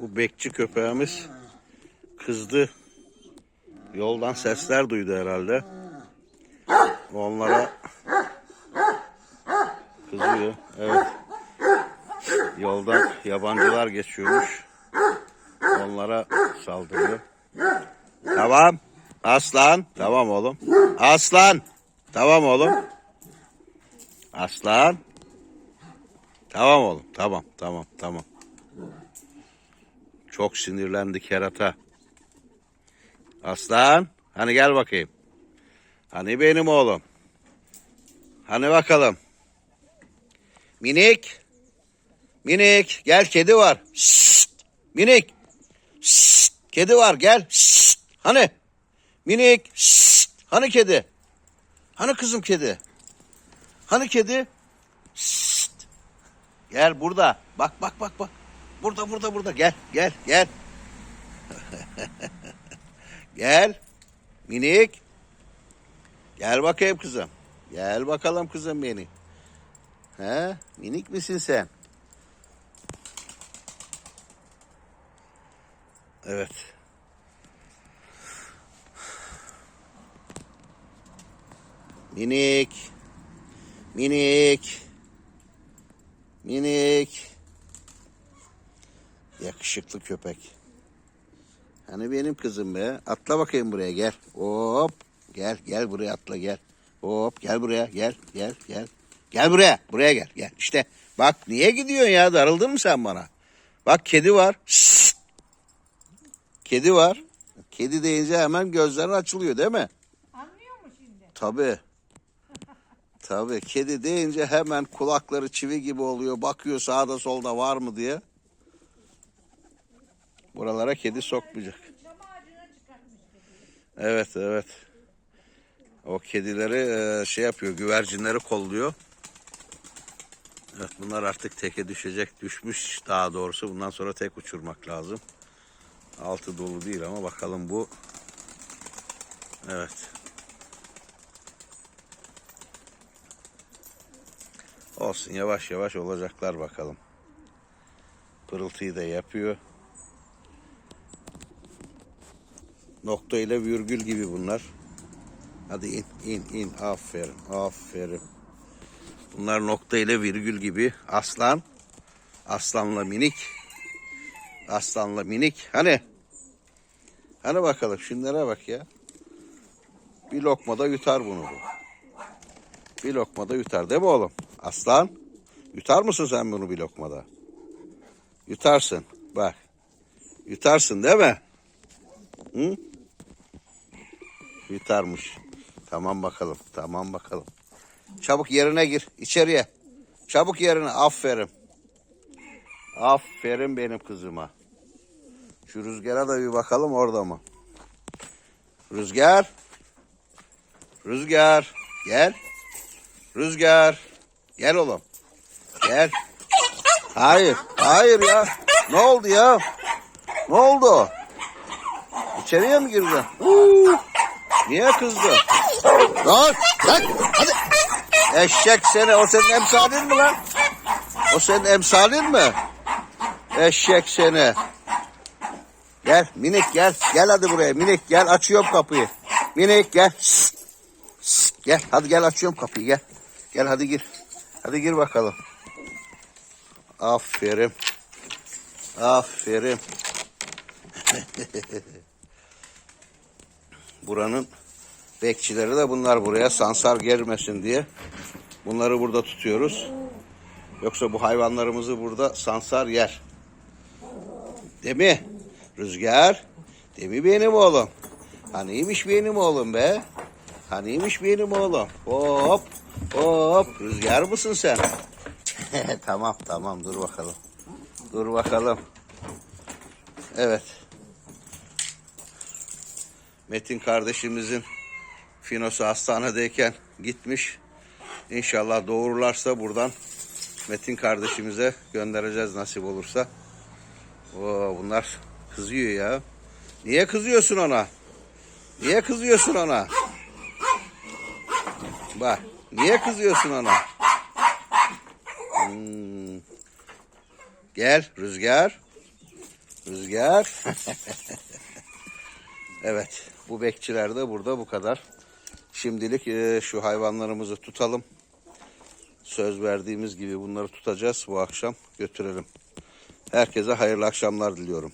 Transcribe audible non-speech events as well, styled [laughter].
Bu bekçi köpeğimiz kızdı. Yoldan sesler duydu herhalde. Onlara kızıyor. Evet. Yoldan yabancılar geçiyormuş. Onlara saldırıyor. Tamam. Aslan. Tamam oğlum. Aslan. Tamam oğlum. Aslan. Tamam oğlum. Tamam. Tamam. Tamam. Çok sinirlendi kerata. Aslan. Hani gel bakayım. Hani benim oğlum. Hani bakalım. Minik. Minik. Gel kedi var. Şşt. Minik. Şşt. Kedi var gel. Şşt. Hani? Minik. Şşt. Hani kedi? Hani kızım kedi? Hani kedi? Şşt. Gel burada. Bak bak bak bak. Burada burada burada. Gel gel gel. [laughs] gel. Minik. Gel bakayım kızım. Gel bakalım kızım beni. He? Minik misin sen? Evet. Minik. Minik. Minik. Yakışıklı köpek. Hani benim kızım be. Atla bakayım buraya gel. Hop. Gel gel buraya atla gel. Hop gel buraya gel gel gel. Gel buraya. Buraya gel gel. İşte bak niye gidiyorsun ya? Darıldın mı sen bana? Bak kedi var. Şşt. Kedi var. Kedi deyince hemen gözlerin açılıyor değil mi? Anlıyor mu şimdi? Tabii. Tabii. Kedi deyince hemen kulakları çivi gibi oluyor. Bakıyor sağda solda var mı diye. Buralara kedi sokmayacak. Evet evet. O kedileri e, şey yapıyor güvercinleri kolluyor. Evet bunlar artık teke düşecek düşmüş daha doğrusu bundan sonra tek uçurmak lazım. Altı dolu değil ama bakalım bu. Evet. Olsun yavaş yavaş olacaklar bakalım. Pırıltıyı da yapıyor. Nokta ile virgül gibi bunlar. Hadi in in in aferin aferin. Bunlar nokta ile virgül gibi. Aslan. Aslanla minik. Aslanla minik. Hani? Hani bakalım şunlara bak ya. Bir lokmada yutar bunu bu. Bir lokmada yutar değil mi oğlum? Aslan. Yutar mısın sen bunu bir lokmada? Yutarsın. Bak. Yutarsın değil mi? Hı? Yutarmış. Tamam bakalım. Tamam bakalım. Çabuk yerine gir. içeriye. Çabuk yerine. Aferin. Aferin benim kızıma. Şu rüzgara da bir bakalım orada mı? Rüzgar. Rüzgar. Gel. Rüzgar. Gel oğlum. Gel. Hayır. Hayır ya. Ne oldu ya? Ne oldu? İçeriye mi girdin? Huu. Niye kızdın? Dur. Lan. Hadi. Eşek seni. O senin emsalin mi lan? O senin emsalin mi? Eşek seni. Gel minik gel. Gel hadi buraya minik gel. Açıyorum kapıyı. Minik gel. Şşt. Şşt. Gel hadi gel açıyorum kapıyı gel. Gel hadi gir. Hadi gir bakalım. Aferin. Aferin. [laughs] Buranın bekçileri de bunlar buraya sansar gelmesin diye. Bunları burada tutuyoruz. Yoksa bu hayvanlarımızı burada sansar yer. Değil mi? Rüzgar. Değil mi benim oğlum? Haniymiş benim oğlum be? Haniymiş benim oğlum? Hop. Hop. Rüzgar mısın sen? [laughs] tamam tamam dur bakalım. Dur bakalım. Evet. Metin kardeşimizin Finosu hastanedeyken gitmiş. İnşallah doğururlarsa buradan Metin kardeşimize göndereceğiz nasip olursa. Oo, bunlar kızıyor ya. Niye kızıyorsun ona? Niye kızıyorsun ona? Bak, niye kızıyorsun ona? Hmm. Gel Rüzgar. Rüzgar. [laughs] evet. Bu bekçiler de burada bu kadar. Şimdilik e, şu hayvanlarımızı tutalım. Söz verdiğimiz gibi bunları tutacağız bu akşam götürelim. Herkese hayırlı akşamlar diliyorum.